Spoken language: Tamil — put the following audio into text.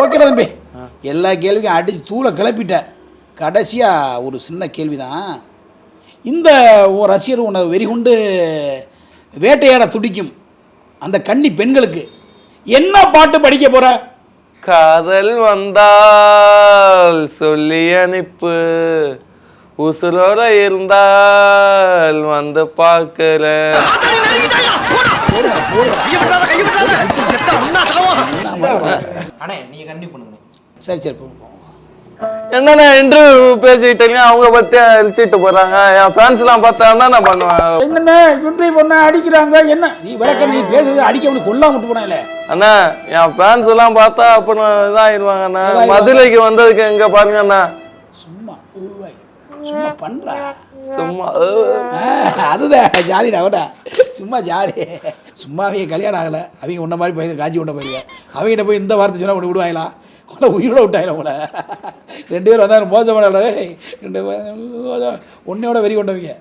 ஓகேடா தம்பி. எல்லா கேள்வியும் அடித்து தூளை கிளப்பிட்ட. கடைசியாக ஒரு சின்ன கேள்வி தான் இந்த உன் ரசிகர் உன்னை வெறிகுண்டு வேட்டையாட துடிக்கும் அந்த கன்னி பெண்களுக்கு என்ன பாட்டு படிக்க போற? காதல் வந்தால் சொல்லி அனுப்பு. உசுரோட இருந்தால் வந்து பார்க்கிறேன். அண்ணே நீங்க கண்டிப்பா பண்ணுங்க சரி சரி போ போ. என்னண்ணா இன்டர்வியூ பேசிக்கிட்டீங்க அவங்க பத்தி அழிச்சிட்டு போறாங்க. என் ஃபேன்ஸ் எல்லாம் பார்த்தா என்ன பண்ணுவேன் என்னண்ணே இன்றைய பொண்ணை அடிக்கிறாங்க என்ன? நீ விளக்க நீ பேசுறது அடிக்க அவனுக்கு கொல்லாம விட்டு போனால. அண்ணா என் ஃபேன்ஸ் எல்லாம் பார்த்தா அப்புறம் இதாயிருவாங்க அண்ணா மதுரைக்கு வந்ததுக்கு எங்க பாருங்க அண்ணா சும்மா. சும்மா பண்றா. சும்மா அதுதான் ஜாலிடா அவட சும்மா ஜாலி. சும்மாவே கல்யாணம் ஆகலை. அவங்க உன்ன மாதிரி போய் காஞ்சி கொண்ட போயிருக்க. அவங்ககிட்ட போய் இந்த வார்த்தை சொன்னால் உனக்கு விடுவாங்களா உங்களை உயிரோட விட்டாங்களா உங்களை? ரெண்டு பேரும் வந்தாங்க மோசமான ரெண்டு மோசம். உன்னையோட வெறி கொண்டவங்க.